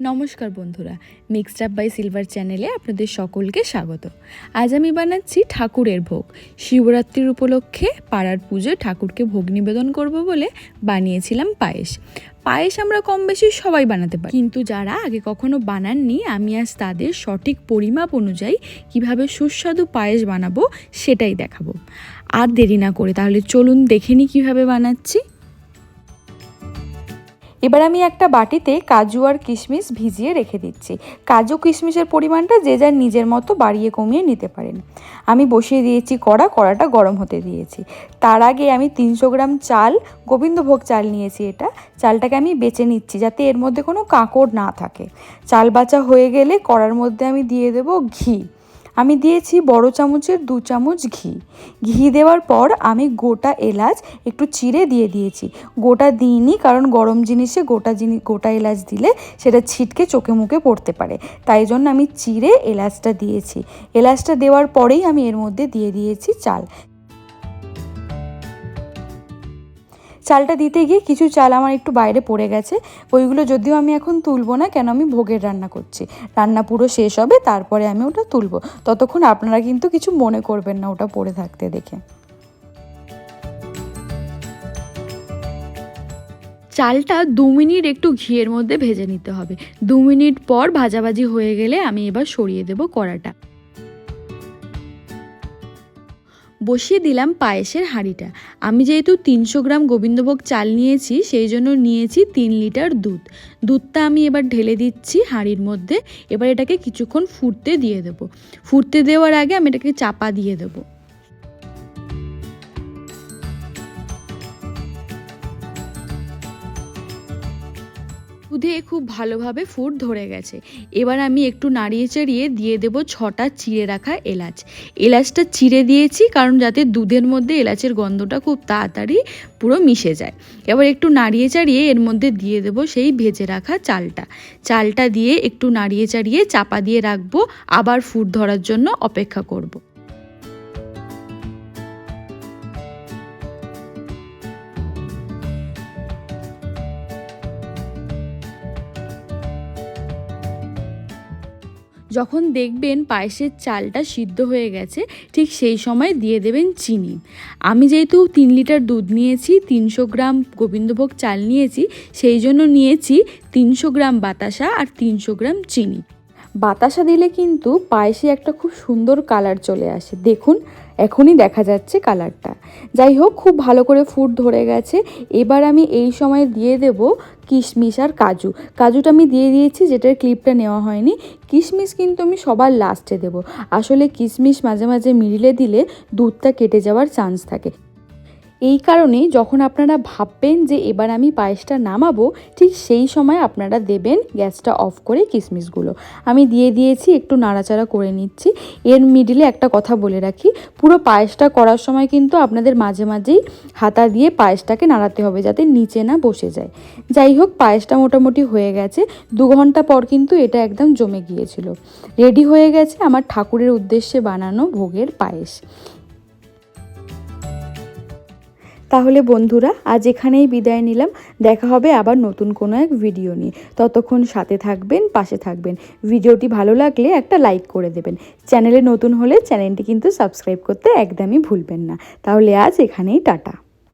নমস্কার বন্ধুরা mixed up by silver চ্যানেলে আপনাদের সকলকে স্বাগত। আজ আমি বানাচ্ছি ঠাকুরের ভোগ। শিবরাত্রির উপলক্ষে পাড়ার পুজোয় ঠাকুরকে ভোগ নিবেদন করব বলে বানিয়েছিলাম পায়েস। পায়েস আমরা কম বেশি সবাই বানাতে পারি। কিন্তু যারা আগে কখনো বানাননি, আমি আজ তাদের সঠিক পরিমাপ অনুযায়ী কীভাবে সুস্বাদু পায়েস বানাবো সেটাই দেখাবো। আর দেরি না করে তাহলে চলুন দেখে নিই কীভাবে বানাচ্ছি। এবার আমি একটা বাটিতে কাজু আর কিশমিশ ভিজিয়ে রেখে দিচ্ছি। কাজু কিশমিশের পরিমাণটা যে যার নিজের মতো বাড়িয়ে কমিয়ে নিতে পারেন। আমি বসিয়ে দিয়েছি কড়া, কড়াটা গরম হতে দিয়েছি। তার আগে আমি তিনশো গ্রাম চাল, গোবিন্দভোগ চাল নিয়েছি এটা। চালটাকে আমি বেছে নিচ্ছি যাতে এর মধ্যে কোনো কাঁকড় না থাকে। চাল বাচা হয়ে গেলে কড়ার মধ্যে আমি দিয়ে দেবো ঘি। আমি দিয়েছি বড় চামচের দু চামচ ঘি। ঘি দেওয়ার পর আমি গোটা এলাচ একটু চিড়ে দিয়ে দিয়েছি। গোটা দিইনি কারণ গরম জিনিসে গোটা জিনিস গোটা এলাচ দিলে সেটা ছিটকে চোখে মুখে পড়তে পারে। তাই জন্য আমি চিড়ে এলাচটা দিয়েছি। এলাচটা দেওয়ার পরেই আমি এর মধ্যে দিয়ে দিয়েছি চাল। চালটা দিতে গিয়ে কিছু চাল আমার একটু বাইরে পড়ে গেছে। ওইগুলো যদিও আমি এখন তুলবো না, কেন আমি ভোগের রান্না করছি। রান্না পুরো শেষ হবে, তারপরে আমি ওটা তুলবো। ততক্ষণ আপনারা কিন্তু কিছু মনে করবেন না ওটা পড়ে থাকতে দেখে। চালটা দু মিনিট একটু ঘিয়ের মধ্যে ভেজে নিতে হবে। দু মিনিট পর ভাজাভাজি হয়ে গেলে আমি এবার সরিয়ে দেবো কড়াটা। বসিয়ে দিলাম পায়েসের হাঁড়িটা। আমি যেহেতু তিনশো গ্রাম গোবিন্দভোগ চাল নিয়েছি, সেই জন্য নিয়েছি তিন লিটার দুধ। দুধটা আমি এবার ঢেলে দিচ্ছি হাঁড়ির মধ্যে। এবার এটাকে কিছুক্ষণ ফুটতে দিয়ে দেবো। ফুটতে দেওয়ার আগে আমি এটাকে চাপা দিয়ে দেবো। দুধে খুব ভালোভাবে ফুট ধরে গেছে। এবার আমি একটু নাড়িয়ে চাড়িয়ে দিয়ে দেব ছটা চিড়ে রাখা এলাচ। এলাচটা চিড়ে দিয়েছি কারণ যাতে দুধের মধ্যে এলাচের গন্ধটা খুব তাড়াতাড়ি পুরো মিশে যায়। এবার একটু নাড়িয়ে চাড়িয়ে এর মধ্যে দিয়ে দেব সেই ভেজে রাখা চালটা। চালটা দিয়ে একটু নাড়িয়ে চাড়িয়ে চাপা দিয়ে রাখব, আবার ফুট ধরার জন্য অপেক্ষা করব। যখন দেখবেন পায়েসের চালটা সিদ্ধ হয়ে গেছে, ঠিক সেই সময় দিয়ে দেবেন চিনি। আমি যেহেতু তিন লিটার দুধ নিয়েছি, তিনশো গ্রাম গোবিন্দভোগ চাল নিয়েছি, সেই জন্য নিয়েছি তিনশো গ্রাম বাতাসা আর তিনশো গ্রাম চিনি। বাতাসা দিলে কিন্তু পায়েসে একটা খুব সুন্দর কালার চলে আসে। দেখুন এখনই দেখা যাচ্ছে কালারটা। যাই হোক, খুব ভালো করে ফুট ধরে গেছে। এবার আমি এই সময় দিয়ে দেব কিশমিশ আর কাজু। কাজুটা আমি দিয়ে দিয়েছি, যেটার ক্লিপটা নেওয়া হয়নি। কিশমিশ কিন্তু আমি সবার লাস্টে দেব। আসলে কিশমিশ মাঝে মাঝে মিলিয়ে দিলে দুধটা কেটে যাওয়ার চান্স থাকে। এই কারণেই যখন আপনারা ভাববেন যে এবার আমি পায়েসটা নামাবো, ঠিক সেই সময় আপনারা দেবেন গ্যাসটা অফ করে কিশমিশগুলো আমি দিয়ে দিয়েছি, একটু নাড়াচাড়া করে নিচ্ছি। এর মিডিলে একটা কথা বলে রাখি, পুরো পায়েসটা করার সময় কিন্তু আপনাদের মাঝে মাঝেই হাতা দিয়ে পায়েসটাকে নাড়াতে হবে যাতে নিচে না বসে যায়। যাই হোক, পায়েসটা মোটামুটি হয়ে গেছে। দু ঘণ্টা পর কিন্তু এটা একদম জমে গিয়েছিল। রেডি হয়ে গেছে আমার ঠাকুরের উদ্দেশ্যে বানানো ভোগের পায়েস। তাহলে বন্ধুরা, আজ এখানেই বিদায় নিলাম। দেখা হবে আবার নতুন কোনো এক ভিডিও নিয়ে। ততক্ষণ সাথে থাকবেন, পাশে থাকবেন। ভিডিওটি ভালো লাগলে একটা লাইক করে দেবেন। চ্যানেলে নতুন হলে চ্যানেলটি কিন্তু সাবস্ক্রাইব করতে একদমই ভুলবেন না। তাহলে আজ এখানেই টাটা।